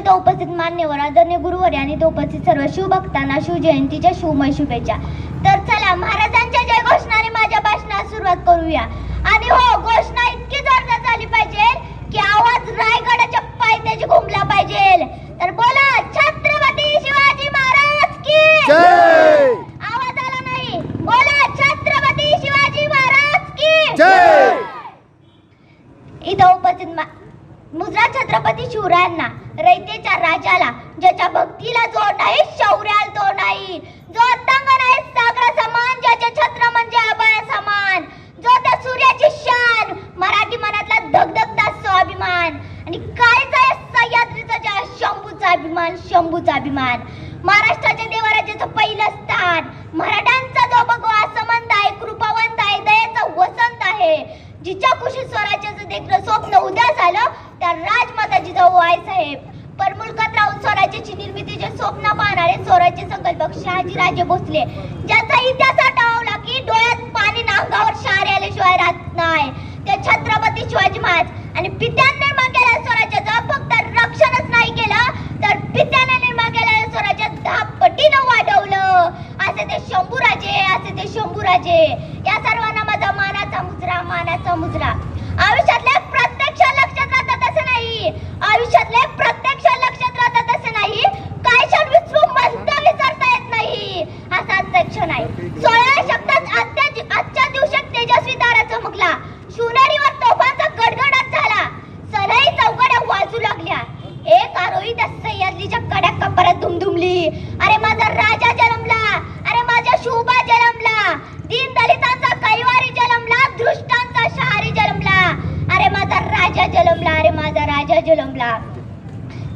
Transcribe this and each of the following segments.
इथं उपस्थित मान्यवर आदरणीय गुरुवारी आणि तो उपस्थित सर्व शिवभक्तांना शिवजयंतीच्या शिवमय शुभेच्छा. तर चला महाराजांच्या जय घोषणाने माझ्या भाषणास सुरुवात करूया आणि हो घोषणा इतकी जोरदार झाली पाहिजे की आवाज रायगडाच्या पायथ्याशी घुमला पाहिजे तर बोला छत्रपती शिवाजी महाराज की जय आवाज आला नाही बोला छत्रपती शिवाजी महाराज की जय इथं उपस्थित मा- मुजरा छत्रपती शिवरायांना रयतेच्या राजाला ज्याच्या भक्तीला जो नाही शौर्याल तो नाही. जो अतंग नाही सागरा समान ज्याचे छत्र म्हणजे आबाळ समान. जो त्या सूर्याची शान मराठी मनातला धगधगता स्वाभिमान. आणि काय काय सह्याद्रीचा ज्या शंभूचा अभिमान शंभूचा अभिमान. महाराष्ट्राच्या देवराज्याचं पहिलं स्थान. मराठ्यांचा जो भगवा संबंध आहे कृपावंत आहे दयेचा वसंत आहे. जिच्या कुशी स्वराज्याचं देखणं स्वप्न उद्या झालं त्या राजमाता जिजाऊ आई राहून स्वराज्याची निर्मितीचे स्वप्न पाहणारे स्वराज्य संकल्पक शहाजी राजे भोसले. ज्याचा इतिहास आठवला की डोळ्यात पाणी नांगावर शार आल्याशिवाय राहत नाही. ते छत्रपती शिवाजी महाराज. आणि पित्याने निर्माण केलेल्या स्वराज्याचं फक्त रक्षणच नाही केलं तर पित्याने निर्माण केलेल्या स्वराज्य दहा पटीनं वाढवलं. असे ते शंभूराजे असे ते शंभूराजे. या सर्वांना माझा मानाचा मुजरा मानाचा मुजरा. आयुष्यातल्या सोळाव्या सोळा शब्दात आजच्या आजच्या दिवशी तेजस्वी तारा चमकला शिवनेरीवर तोफांचा गडगडाट झाला. सलाई चौकड्या वाजू लागल्या. एक आरोही त्या सह्याद्रीच्या कड्या कपारात धुमधुमली. अरे माझा राजा जन्मला. अरे माझा शुभा जन्मला. दीन दलितांचा कैवारी जन्मला. दृष्टांचा शहारी जन्मला. अरे माझा राजा जन्मला. अरे माझा राजा जन्मला.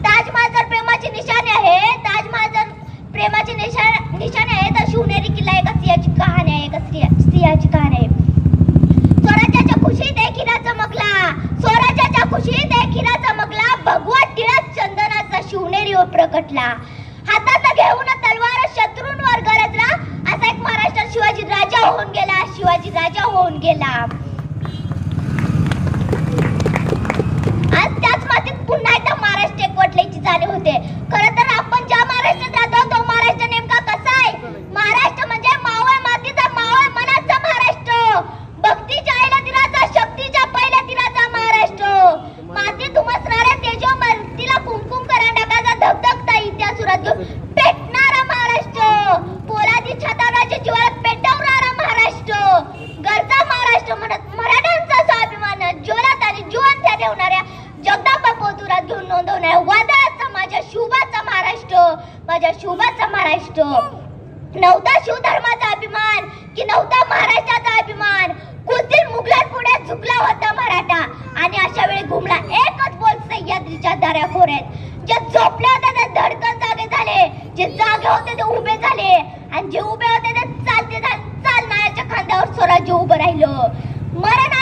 ताजमहाल जर प्रेमाची निशाणी आहे. ताजमहाल जर प्रेमाची निशा- निशाणी आहे. तर शिवनेरी किल्ला एका स्त्रियाची कहाणी आहे एका स्त्रिया स्त्रियाची कहाणी आहे स्वराज्याच्या खुशीत एक हिरा चमकला तिथे देखिला चमकला भगवा टिळा चंदनाचा शिवनेरी प्रकटला. हातात घेऊन तलवार शत्रूंवर गरजला. असा एक महाराष्ट्रात शिवाजी राजा होऊन गेला शिवाजी राजा होऊन गेला आज त्याच मातीत पुन्हा एकदा महाराष्ट्र एकवटल्याची जाणीव होते खरं तर आपण ज्या महाराष्ट्रात राहतो तो महाराष्ट्र नेमका कसा आहे महाराष्ट्र म्हणजे मावळ मातीचा मावळ मनाचा महाराष्ट्र भक्तीच्या आईला दिराचा शक्तीच्या पहिल्या दिराचा महाराष्ट्र मातीत उमसणाऱ्या तेजो मातीला कुमकुम करंडकाचा धगधगता इतिहास सुरात घेऊन पेटणारा महाराष्ट्र पोलादी छताराच्या जीवाला पेटवणारा महाराष्ट्र गरजा महाराष्ट्र म्हणत मराठ्यांचा स्वाभिमान जोरात आणि जिवंत ठेवणाऱ्या जगदाबा पोतुरात घेऊन नोंदवणाऱ्या वादळाचा माझ्या शुभाचा महाराष्ट्र माझ्या शुभाचा महाराष्ट्र. नव्हता शिव धर्माचा अभिमान की नव्हता महाराष्ट्राचा अभिमान. कुस्तीत मुघलात पुढे झुकला होता मराठा. आणि अशा वेळी घुमला एकच बोल सह्याद्रीच्या दऱ्या खोऱ्यात. जे झोपले होते ते धडकन जागे झाले. जे जागे होते ते उभे झाले. आणि जे उभे होते ते चालते चालणाऱ्याच्या खांद्यावर स्वराज्य उभं राहिलं. मरण